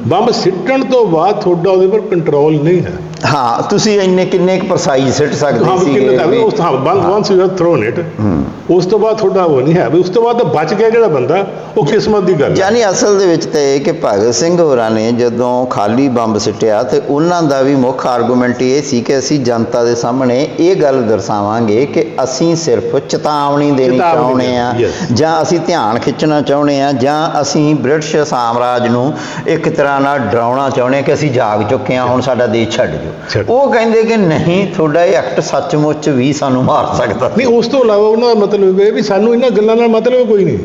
ਬੰਬ ਸਿੱਟਣ ਤੋਂ ਬਾਅਦ ਤੁਹਾਡਾ ਉਹਦੇ ਪਰ ਕੰਟਰੋਲ ਨਹੀਂ ਹੈ ਹਾਂ ਤੁਸੀਂ ਇੰਨੇ ਕਿੰਨੇ ਕੁ ਪ੍ਰਸਾਈਜ਼ ਸਿੱਟ ਹਾਂ ਸਕਦੇ ਵੀ ਸੀਗੇ ਕਿੰਨਾ ਵੀ- ਉਸ ਹਾਂ once you have thrown it ਹੂੰ। ਉਸ ਤੋਂ ਬਾਅਦ ਤੁਹਾਡਾ ਉਹ ਨਹੀਂ ਹੈ ਵੀ ਉਸ ਤੋਂ ਬਾਅਦ ਤਾਂ ਬਚ ਗਿਆ ਜਿਹੜਾ ਬੰਦਾ ਉਹ ਕਿਸਮਤ ਦੀ ਗੱਲ ਹੈ ਯਾਨੀ ਅਸਲ ਦੇ ਵਿੱਚ ਤੇ ਇਹ ਕਿ ਭਗਤ ਸਿੰਘ ਹੋਰਾਂ ਨੇ ਜਦੋਂ ਖਾਲੀ ਬੰਬ ਸਿੱਟਿਆ ਤੇ ਉਹਨਾਂ ਦਾ ਵੀ ਮੁੱਖ ਆਰਗੂਮੈਂਟ ਇਹ ਸੀ ਕਿ ਅਸੀਂ ਜਨਤਾ ਦੇ ਸਾਹਮਣੇ ਇਹ ਗੱਲ ਦਰਸਾਵਾਂਗੇ ਕਿ ਅਸੀਂ ਸਿਰਫ ਚੇਤਾਵਨੀ ਦੇਣੀ ਚੇਤਾਵਨੀ ਚਾਹੁੰਦੇ ਆ ਦੇਣੀ, yes। ਜਾਂ ਅਸੀਂ ਧਿਆਨ ਖਿੱਚਣਾ ਚਾਹੁੰਦੇ ਆ ਜਾਂ ਅਸੀਂ ਬ੍ਰਿਟਿਸ਼ ਸਾਮਰਾਜ ਨੂੰ ਇੱਕ ਤਰ੍ਹਾਂ ਨਾਲ ਡਰਾਉਣਾ ਚਾਹੁੰਦੇ ਆ ਕਿ ਅਸੀਂ ਜਾਗ ਚੁੱਕੇ ਆ ਹੁਣ ਸਾਡਾ ਦੇਸ਼ ਛੱਡ ਜਾਓ। ਉਹ ਕਹਿੰਦੇ ਕਿ ਨਹੀਂ ਤੁਹਾਡਾ ਇਹ ਐਕਟ ਸੱਚਮੁੱਚ ਵੀ ਸਾਨੂੰ ਮਾਰ ਸਕਦਾ ਨਹੀਂ ਉਸ ਤੋਂ ਇਲਾਵਾ ਉਹਨਾਂ ਦਾ ਮਤਲਬ ਇਹ ਵੀ ਸਾਨੂੰ ਇਹਨਾਂ ਗੱਲਾਂ ਨਾਲ ਮਤਲਬ ਕੋਈ ਨਹੀਂ।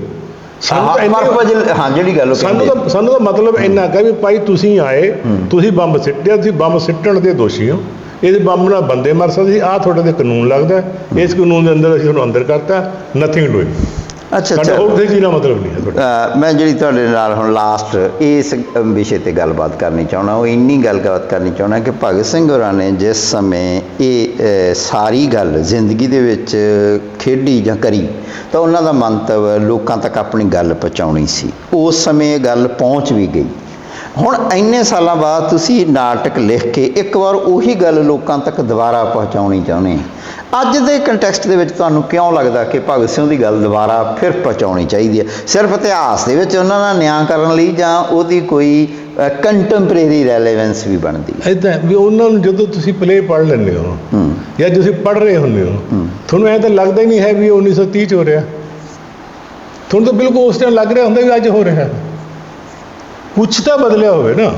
ਸਾਨੂੰ ਤਾਂ ਹਾਂ ਇੰਨਾ- purpose- ਹਾਂ ਜਿਹੜੀ ਗੱਲ ਉਹ ਸਾਨੂੰ ਕਹਿੰਦੇ ਤਾਂ ਸਾਨੂੰ ਤਾਂ ਮਤਲਬ ਇੰਨਾ ਕਿ ਵੀ ਭਾਈ ਤੁਸੀਂ ਆਏ ਤੁਸੀਂ ਬੰਬ ਸਿੱਟਿਆ ਤੁਸੀਂ ਬੰਬ ਸਿੱਟਣ ਦੇ ਦੋਸ਼ੀ ਹੋ। ਇਹਦੇ ਬੰਬ ਨਾਲ ਬੰਦੇ ਮਰ ਸਕਦੇ ਆਹ ਤੁਹਾਡੇ ਤੇ ਕਾਨੂੰਨ ਲੱਗਦਾ। ਇਸ ਕਾਨੂੰਨ ਦੇ ਅੰਦਰ ਅਸੀਂ ਤੁਹਾਨੂੰ ਅੰਦਰ ਕਰਤਾ। ਨਥਿੰਗ ਡੂਇੰਗ ਅੱਛਾ ਸਾਡਾ ਅੱਛਾ। ਹੋਰ ਕਿਸੇ ਚੀਜ਼ ਨਾਲ ਮਤਲਬ ਨਹੀਂ ਹੈ ਤੁਹਾਡਾ? ਅ, ਮੈਂ ਜਿਹੜੀ ਤੁਹਾਡੇ ਨਾਲ ਹੁਣ ਲਾਸਟ ਇਸ ਵਿਸ਼ੇ ਤੇ ਗੱਲਬਾਤ ਕਰਨੀ ਚਾਹਣਾ ਉਹ ਇੰਨੀ ਗੱਲਬਾਤ ਕਰਨੀ ਚਾਹਣਾ ਕਿ ਭਗਤ ਸਿੰਘ ਹੋਰਾਂ ਨੇ ਜਿਸ ਸਮੇਂ ਇਹ ਅ, ਸਾਰੀ ਗੱਲ ਜ਼ਿੰਦਗੀ ਦੇ ਵਿੱਚ ਖੇਡੀ ਜਾਂ ਕਰੀ ਤਾਂ ਉਹਨਾਂ ਦਾ ਮੰਤਵ ਲੋਕਾਂ ਤੱਕ ਆਪਣੀ ਗੱਲ ਪਹੁੰਚਾਉਣੀ ਸੀ। ਉਸ ਸਮੇਂ ਇਹ ਗੱਲ ਪਹੁੰਚ ਵੀ ਗਈ। ਹੁਣ ਇੰਨੇ ਸਾਲਾਂ ਬਾਅਦ ਤੁਸੀਂ ਨਾਟਕ ਲਿਖ ਕੇ ਇੱਕ ਵਾਰ ਉਹੀ ਗੱਲ ਲੋਕਾਂ ਤੱਕ ਦੁਬਾਰਾ ਪਹੁੰਚਾਉਣੀ ਚਾਹੁੰਦੇ ਅੱਜ ਦੇ ਕੰਟੈਕਸਟ ਦੇ ਵਿੱਚ ਤੁਹਾਨੂੰ ਕਿਉਂ ਲੱਗਦਾ ਕਿ ਭਗਤ ਸਿੰਘ ਦੀ ਗੱਲ ਦੁਬਾਰਾ ਫਿਰ ਪਹੁੰਚਾਉਣੀ ਚਾਹੀਦੀ ਹੈ? ਸਿਰਫ ਇਤਿਹਾਸ ਦੇ ਵਿੱਚ ਉਹਨਾਂ ਦਾ ਨਿਆਂ ਕਰਨ ਲਈ ਜਾਂ ਉਹਦੀ ਕੋਈ ਕੰਟੈਂਪਰੇਰੀ ਰੈਲੇਵੈਂਸ ਵੀ ਬਣਦੀ ਹੈ? ਇਦਾਂ ਵੀ ਉਹਨਾਂ ਨੂੰ ਜਦੋਂ ਤੁਸੀਂ ਪਲੇ ਪੜ੍ਹ ਲੈਂਦੇ ਹੋ ਹੂੰ। ਜਾਂ ਤੁਸੀਂ ਪੜ੍ਹ ਰਹੇ ਹੁੰਦੇ ਹੋ ਹੂੰ। ਤੁਹਾਨੂੰ ਐਂ ਤਾਂ ਲੱਗਦਾ ਹੀ ਨਹੀਂ ਹੈ ਵੀ ਇਹ 1930 ਚ ਹੋ ਰਿਹਾ। ਤੁਹਾਨੂੰ ਤਾਂ ਬਿਲਕੁਲ ਉਸ ਟਾਈਮ ਲੱਗ ਰਿਹਾ ਹੁੰਦਾ ਵੀ ਅੱਜ ਹੋ ਰਿਹਾ। ਕੁਛ ਤਾਂ ਬਦਲਿਆ ਹੋਵੇ ਨਾ।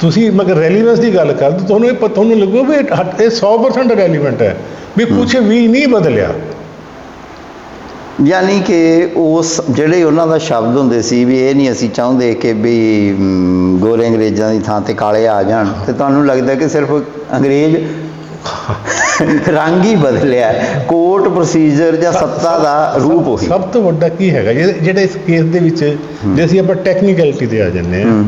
ਤੁਸੀਂ ਮਗਰ ਰੈਲੀਵੈਂਸ ਦੀ ਗੱਲ ਕਰਦੇ ਤੁਹਾਨੂੰ ਇਹ ਪ- ਤੁਹਾਨੂੰ ਲੱਗੂ ਵੀ ਇਹ ਹਟ- ਇਹ 100% ਰੈਲੀਵੈਂਟ ਹੈ ਵੀ ਕੁਝ ਵੀ ਨਹੀਂ ਬਦਲਿਆ। ਯਾਨੀ ਕਿ ਉਸ ਜਿਹੜੇ ਉਹਨਾਂ ਦਾ ਸ਼ਬਦ ਹੁੰਦੇ ਸੀ ਵੀ ਇਹ ਨਹੀਂ ਅਸੀਂ ਚਾਹੁੰਦੇ ਕਿ ਵੀ ਗੋਰੇ ਅੰਗਰੇਜ਼ਾਂ ਦੀ ਥਾਂ ਤੇ ਕਾਲੇ ਆ ਜਾਣ ਤੇ ਤੁਹਾਨੂੰ ਲੱਗਦਾ ਕਿ ਸਿਰਫ ਅੰਗਰੇਜ਼ <laughs> ਰੰਗ ਹੀ ਬਦਲਿਆ। ਕੋਰਟ ਪ੍ਰੋਸੀਜਰ ਜਾਂ ਸੱਤਾ ਦਾ ਰੂਪ ਉਹੀ। ਸਭ ਤੋਂ ਵੱਡਾ ਕੀ ਹੈਗਾ? ਜਿਹੜੇ ਇਸ ਕੇਸ ਦੇ ਵਿੱਚ ਜੇ ਅਸੀਂ ਆਪਾਂ ਟੈਕਨੀਕੈਲਿਟੀ ਤੇ ਆ ਜੰਨੇ ਆ।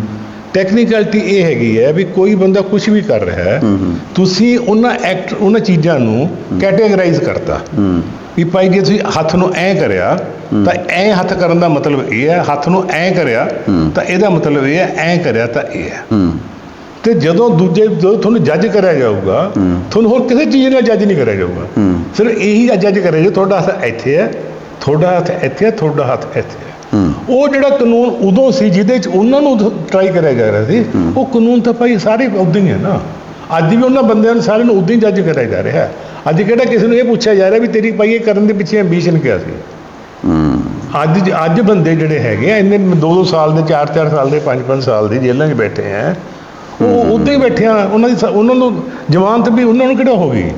ਟੈਕਨੀਕੈਲਿਟੀ ਇਹ ਹੈਗੀ ਹੈ ਵੀ ਕੋਈ ਬੰਦਾ ਕੁਝ ਵੀ ਕਰ ਰਿਹਾ ਹੈ। ਤੁਸੀਂ ਉਹਨਾਂ ਐਕਟ ਉਹਨਾਂ ਚੀਜ਼ਾਂ ਨੂੰ ਕੈਟੇਗਰਾਈਜ਼ ਕਰਤਾ। ਵੀ ਭਾਈ ਜੇ ਤੁਸੀਂ ਹੱਥ ਨੂੰ ਐ ਕਰਿਆ ਤਾਂ ਐ ਹੱਥ ਕਰਨ ਦਾ ਮਤਲਬ ਇਹ ਹੈ ਹੱਥ ਨੂੰ ਐ ਕਰਿਆ। ਤਾਂ ਇਹਦਾ ਮਤਲਬ ਇਹ ਹੈ ਐ ਕਰਿਆ ਤਾਂ ਇਹ ਹੂੰ। ਤੇ ਜਦੋਂ ਦੂਜੇ ਜਦੋਂ ਤੁਹਾਨੂੰ ਜੱਜ ਕਰਿਆ ਜਾਊਗਾ। ਤੁਹਾਨੂੰ ਹੋਰ ਕਿਸੇ ਚੀਜ਼ ਨਾਲ ਜੱਜ ਨਹੀਂ ਕਰਿਆ ਜਾਊਗਾ। ਸਿਰਫ ਇਹੀ ਜੱਜ ਕਰਿਆ ਜਾ ਤੁਹਾਡਾ ਹੱਥ ਇੱਥੇ ਹੈ ਤੁਹਾਡਾ ਹੱਥ ਇੱਥੇ ਹੈ ਤੁਹਾਡਾ ਹੱਥ ਇੱਥੇ ਹੈ। ਉਹ ਜਿਹੜਾ ਕਾਨੂੰਨ ਉਦੋਂ ਸੀ ਜਿਹਦੇ ਚ ਉਹਨਾਂ ਨੂੰ ਟਰਾਈ ਕਰਿਆ ਜਾ ਰਿਹਾ ਸੀ ਉਹ ਕਾਨੂੰਨ ਤਾਂ ਭਾਈ ਸਾਰੇ ਉਦਾਂ ਹੀ ਹੈ ਨਾ। ਅੱਜ ਵੀ ਉਹਨਾਂ ਬੰਦਿਆਂ ਨੂੰ ਸਾਰਿਆਂ ਨੂੰ ਉਦਾਂ ਹੀ ਜੱਜ ਕਰਿਆ ਜਾ ਰਿਹਾ ਅੱਜ ਕਿਹੜਾ ਕਿਸੇ ਨੂੰ ਇਹ ਪੁੱਛਿਆ ਜਾ ਰਿਹਾ ਵੀ ਤੇਰੀ ਭਾਈ ਇਹ ਕਰਨ ਦੇ ਪਿੱਛੇ ਐਂਬੀਸ਼ਨ ਕਿਆ ਸੀ? ਅੱਜ ਅੱਜ ਬੰਦੇ ਜਿਹੜੇ ਹੈਗੇ ਆ ਇੰਨੇ 2-2 ਸਾਲ ਦੇ 4-4 ਸਾਲ ਦੇ 5-5 ਸਾਲ ਦੇ ਜੇਲ੍ਹਾਂ 'ਚ ਬੈਠੇ ਆ ਉਹ ਉੱਦਾਂ ਹੀ ਬੈਠੇ ਆ ਉਹਨਾਂ ਦੀ ਸ- ਉਹਨਾਂ ਨੂੰ ਜ਼ਮਾਨਤ ਵੀ ਉਹਨਾਂ ਨੂੰ ਕਿਹੜਾ ਹੋ ਗਈ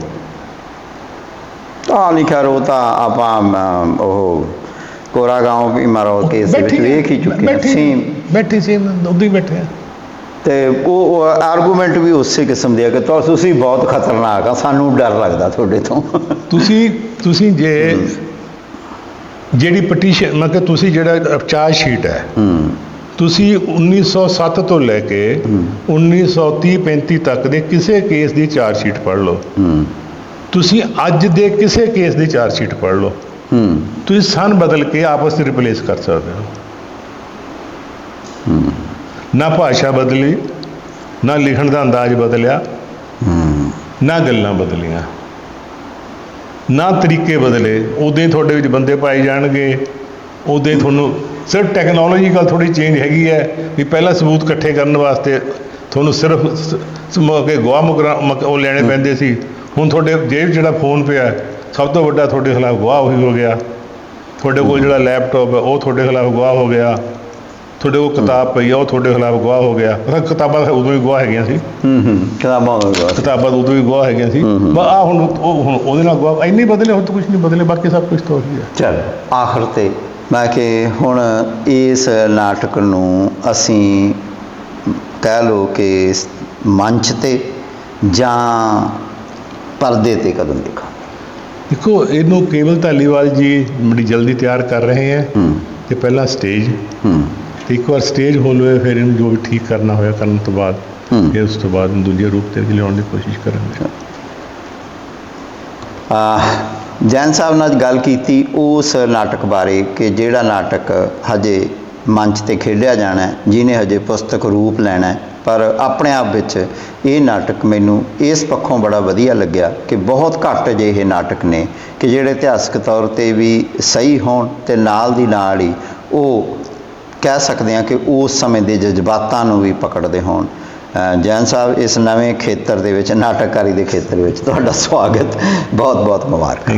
ਤਾਂ ਨਹੀਂ ਖੈਰ ਉਹ ਤਾਂ ਆਪਾਂ ਅਮ, ਉਹ ਕੋਰਾ ਗਾਉਂ ਵੀ ਮਰੋ ਕੇਸ ਦੇ ਵਿੱਚ ਵੇਖ ਹੀ ਚੁੱਕੇ ਹਾਂ ਬੈਠੀ ਸੇਮ ਬੈਠੀ ਸੀ ਉੱਦਾਂ ਹੀ ਬੈਠੇ ਆ ਤੇ ਉਹ ਆਰਗੂਮੈਂਟ ਵੀ ਉਸੇ ਕਿਸਮ ਦੇ ਆ ਕਿ ਤੁਹਾ- ਤੁਸੀਂ ਬਹੁਤ ਖਤਰਨਾਕ ਆ ਸਾਨੂੰ ਡਰ ਲੱਗਦਾ ਤੁਹਾਡੇ ਤੋਂ। ਤੁਸੀਂ ਤੁਸੀਂ ਜੇ ਜਿਹੜੀ ਪਟੀਸ਼ਨ ਮੈਂ ਕਿ ਤੁਸੀਂ ਜਿਹੜਾ ਚਾਰਜ ਸ਼ੀਟ ਹੈ ਹੂੰ। ਤੁਸੀਂ 1907 ਤੋਂ ਲੈ ਕੇ 1930 35 ਤੱਕ ਦੇ ਕਿਸੇ ਕੇਸ ਦੀ ਚਾਰਜ ਸ਼ੀਟ ਪੜ੍ਹ ਲਓ। ਤੁਸੀਂ ਅੱਜ ਦੇ ਕਿਸੇ ਕੇਸ ਦੀ ਚਾਰਜ ਸ਼ੀਟ ਪੜ੍ਹ ਲਓ। ਤੁਸੀਂ ਸਨ ਬਦਲ ਕੇ ਆਪਸ ਵਿੱਚ ਰਿਪਲੇਸ ਕਰ ਸਕਦੇ ਹੋ। ਨਾ ਭਾਸ਼ਾ ਬਦਲੀ ਨਾ ਲਿਖਣ ਦਾ ਅੰਦਾਜ਼ ਬਦਲਿਆ ਨਾ ਗੱਲਾਂ ਬਦਲੀਆਂ। ਨਾ ਤਰੀਕੇ ਬਦਲੇ ਉਦੋਂ ਹੀ ਤੁਹਾਡੇ ਵਿੱਚ ਬੰਦੇ ਪਾਏ ਜਾਣਗੇ ਉਦੋਂ ਤੁਹਾਨੂੰ ਸਿਰਫ ਟੈਕਨੋਲੋਜੀਕਲ ਥੋੜੀ ਚੇਂਜ ਹੈਗੀ ਹੈ ਵੀ ਪਹਿਲਾਂ ਸਬੂਤ ਇਕੱਠੇ ਕਰਨ ਵਾਸਤੇ ਤੁਹਾਨੂੰ ਸਿਰਫ ਮਕ- ਉਹ ਲੈਣੇ ਪੈਂਦੇ ਸੀ। ਹੁਣ ਤੁਹਾਡੇ ਜੇਬ ਜਿਹੜਾ ਫੋਨ ਪਿਆ ਸਭ ਤੋਂ ਵੱਡਾ ਤੁਹਾਡੇ ਖਿਲਾਫ ਗਵਾਹ ਉਹੀ ਹੋ ਗਿਆ। ਤੁਹਾਡੇ ਕੋਲ ਜਿਹੜਾ ਲੈਪਟਾਪ ਹੈ ਉਹ ਤੁਹਾਡੇ ਖਿਲਾਫ ਗਵਾਹ ਹੋ ਗਿਆ। ਤੁਹਾਡੇ ਕੋਲ ਕਿਤਾਬ ਪਈ ਆ ਉਹ ਤੁਹਾਡੇ ਖਿਲਾਫ ਗਵਾਹ ਹੋ ਗਿਆ। ਪਰ ਕਿਤਾਬਾਂ ਉਦੋਂ ਹੀ ਗਵਾਹ ਹੈਗੀਆਂ ਸੀ। ਹੂੰ ਹੂੰ ਕਿਤਾਬਾਂ ਕਿਤਾਬਾਂ ਉਦੋਂ ਵੀ ਗਵਾਹ ਹੈਗੀਆਂ ਸੀ। ਬਸ ਆ ਹੁਣ ਉਹ ਹੁਣ ਉਹਦੇ ਨਾਲ ਗਵਾਹ ਇੰਨੀ ਬਦਲੇ ਹੁਣ ਤਾਂ ਕੁਝ ਨਹੀਂ ਬਦਲੇ ਬਾਕੀ ਸਭ ਕੁਝ ਤਾਂ ਉਹੀ ਹੈ। ਚਲ ਆਖਰ ਤੇ ਮੈਂ ਕਿ ਹੁਣ ਇਸ ਨਾਟਕ ਨੂੰ ਅਸੀਂ ਕਹਿ ਲਓ ਕਿ ਮੰਚ ਤੇ ਜਾਂ ਪਰਦੇ ਤੇ ਕਦੋਂ ਦੇਖਾਂ ਦੇਖੋ ਇਹਨੂੰ ਕੇਵਲ ਧਾਲੀਵਾਲ ਜੀ ਬੜੀ ਜਲਦੀ ਤਿਆਰ ਕਰ ਰਹੇ ਹੈ ਕਿ ਪਹਿਲਾਂ ਸਟੇਜ। ਹੂੰ। ਤੇ ਇੱਕ ਵਾਰ ਸਟੇਜ ਹੋ ਲਵੇ ਫਿਰ ਇਹਨੂੰ ਜੋ ਵੀ ਠੀਕ ਕਰਨਾ ਹੋਇਆ ਕਰਨ ਤੋਂ ਬਾਅਦ। ਫਿਰ ਉਸ ਤੋਂ ਬਾਅਦ ਦੂਜੇ ਰੂਪ ਤੇ ਲਿਆਉਣ ਦੀ ਕੋਸ਼ਿਸ਼ ਕਰਾਂਗੇ। ਆ ਜੈਨ ਸਾਹਿਬ ਨਾਲ ਗੱਲ ਕੀਤੀ ਉਸ ਨਾਟਕ ਬਾਰੇ ਕਿ ਜਿਹੜਾ ਨਾਟਕ ਹਜੇ ਮੰਚ ਤੇ ਖੇਡਿਆ ਜਾਣਾ ਹੈ, ਜਿਹਨੇ ਹਜੇ ਪੁਸਤਕ ਰੂਪ ਲੈਣਾ ਹੈ, ਪਰ ਆਪਣੇ ਆਪ ਵਿੱਚ ਇਹ ਨਾਟਕ ਮੈਨੂੰ ਇਸ ਪੱਖੋਂ ਬੜਾ ਵਧੀਆ ਲੱਗਿਆ ਕਿ ਬਹੁਤ ਘੱਟ ਅਜਿਹੇ ਨਾਟਕ ਨੇ ਕਿ ਜਿਹੜੇ ਇਤਿਹਾਸਕ ਤੌਰ ਤੇ ਵੀ ਸਹੀ ਹੋਣ ਤੇ ਨਾਲ ਦੀ ਨਾਲ ਹੀ ਉਹ ਕਹਿ ਸਕਦੇ ਹਾਂ ਕਿ ਉਸ ਸਮੇਂ ਦੇ ਜਜ਼ਬਾਤਾਂ ਨੂੰ ਵੀ ਪਕੜਦੇ ਹੋਣ। ਜੈਨ ਸਾਹਿਬ, ਇਸ ਨਵੇਂ ਖੇਤਰ ਦੇ ਵਿੱਚ, ਨਾਟਕਕਾਰੀ ਦੇ ਖੇਤਰ ਵਿੱਚ ਤੁਹਾਡਾ ਸਵਾਗਤ ਬਹੁਤ ਬਹੁਤ ਮੁਬਾਰਕ